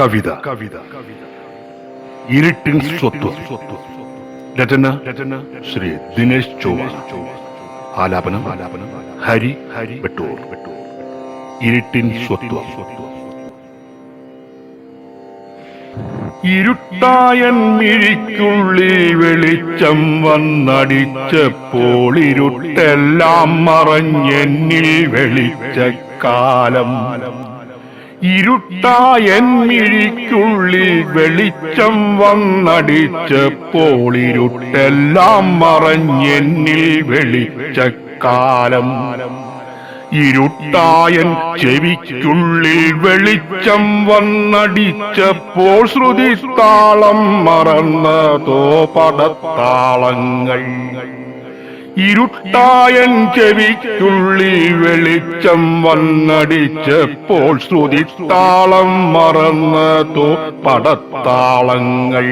കവിത. കവിത ഇരുട്ടിൻ സ്വത്വം. രചന രചന ശ്രീ ദിനേശ് ചൊവ്വ ആലാപനം ആലാപനം ഹരി ഹരി വെട്ടൂർ. ഇരുട്ടിൻ സ്വത്വം. ഇരുട്ടായൻ മിഴിക്കുള്ളിൽ വെളിച്ചം വന്നടിച്ചപ്പോൾ ഇരുട്ടെല്ലാം മറഞ്ഞെന്നിൽ വെളിച്ച കാലം ഇരുട്ടായൻ വെളിച്ചം വന്നടിച്ചപ്പോൾ ഇരുട്ടെല്ലാം മറഞ്ഞെന്നിൽ വെളിച്ച കാലം ഇരുട്ടായൻ ചെവിക്കുള്ളിൽ വെളിച്ചം വന്നടിച്ചപ്പോൾ ശ്രുതി താളം മറന്നതോ പടത്താളങ്ങൾ. ഇരുട്ടായൻ ചെവിക്കുള്ളിൽ വെളിച്ചം വന്നടിച്ചപ്പോൾ ശ്രുതി താളം മറന്നതോ പടത്താളങ്ങൾ.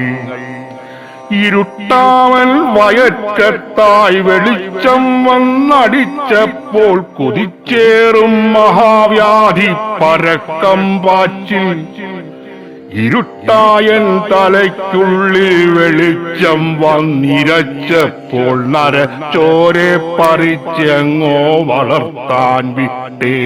ഇരുട്ടാവൻ വയറ്റത്തായി വെളിച്ചം വന്നടിച്ചപ്പോൾ കുതിച്ചേറും മഹാവ്യാധി പരക്കം പാച്ചിൽ. ഇരുട്ടായൻ തലയ്ക്കുള്ളിൽ വെളിച്ചം വന്നിരച്ചപ്പോൾ നര ചോരെ പറിച്ചെങ്ങോ വളർത്താൻ വിട്ടേ.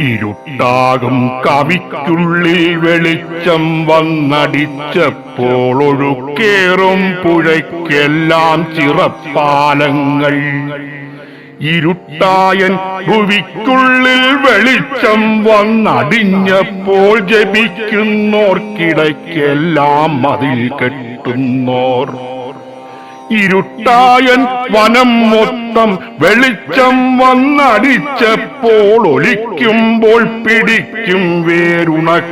ഇരുട്ടാകും കവിക്കുള്ളിൽ വെളിച്ചം വന്നടിച്ചപ്പോൾ ഒഴുക്കേറും പുഴയ്ക്കെല്ലാം ചിറപ്പാലങ്ങൾ. ഇരുട്ടായൻ ഭുവിക്കുള്ളിൽ വെളിച്ചം വന്നടിഞ്ഞപ്പോൾ ജപിക്കുന്നോർക്കിടയ്ക്കെല്ലാം മതിൽ കെട്ടുന്നോർ. ഇരുട്ടായൻ വനം മൊത്തം വെളിച്ചം വന്നടിച്ചപ്പോൾ ഒളിക്കുമ്പോൾ പിടിക്കും വേരുണക്കപ്പൂതൽ.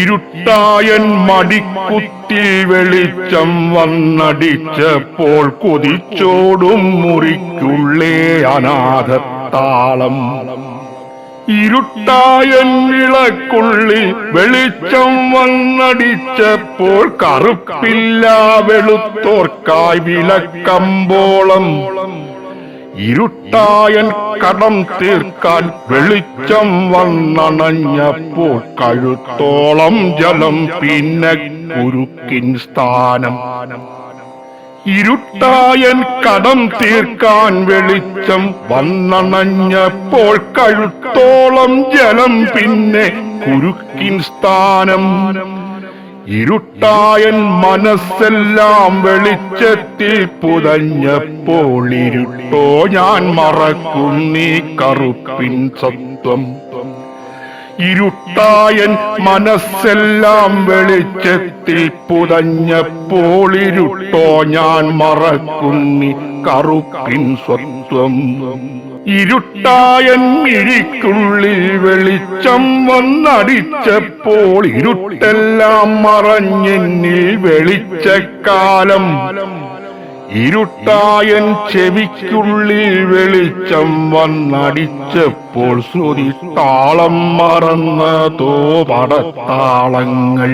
ഇരുട്ടായൻ മടിക്കുത്തിൽ വെളിച്ചം വന്നടിച്ചപ്പോൾ കൊതിച്ചോടും മുറിക്കുള്ളേ അനാഥത്താളം. ഇരുട്ടായൻ വിളക്കുള്ളിൽ വെളിച്ചം വന്നടിച്ചപ്പോൾ കറുപ്പില്ല വെളുത്തോർക്കായി വിളക്കമ്പോളം. ഇരുട്ടായൻ കടം തീർക്കാൻ വെളിച്ചം വന്നണഞ്ഞപ്പോൾ കഴുത്തോളം ജലം പിന്നെ കുരുക്കിൻ സ്ഥാനം. ഇരുട്ടായൻ കടം തീർക്കാൻ വെളിച്ചം വന്നണഞ്ഞപ്പോൾ കഴുത്തോളം ജലം പിന്നെ കുരുക്കിൻ സ്ഥാനം. ഇരുട്ടായൻ മനസ്സെല്ലാം വെളിച്ചത്തിൽ പുതഞ്ഞപ്പോൾ ഇരുട്ടോ ഞാൻ മറക്കും നീ കറുപ്പിൻ സത്വം. ഇരുട്ടായൻ മനസ്സെല്ലാം വെളിച്ചത്തിൽ പുതഞ്ഞപ്പോൾ ഇരുട്ടോ ഞാൻ മറക്കുന്നി കറുപ്പിൻ സ്വത്വം. ഇരുട്ടായൻ മിഴിക്കുള്ളിൽ വെളിച്ചം വന്നടിച്ചപ്പോൾ ഇരുട്ടെല്ലാം മറഞ്ഞെന്നിൽ വെളിച്ചക്കാലം. ഇരുട്ടായൻ ചെവിക്കുള്ളിൽ വെളിച്ചം വന്നടിച്ചപ്പോൾ ശ്രുതി താളം മറന്നതോ പടത്താളങ്ങൾ.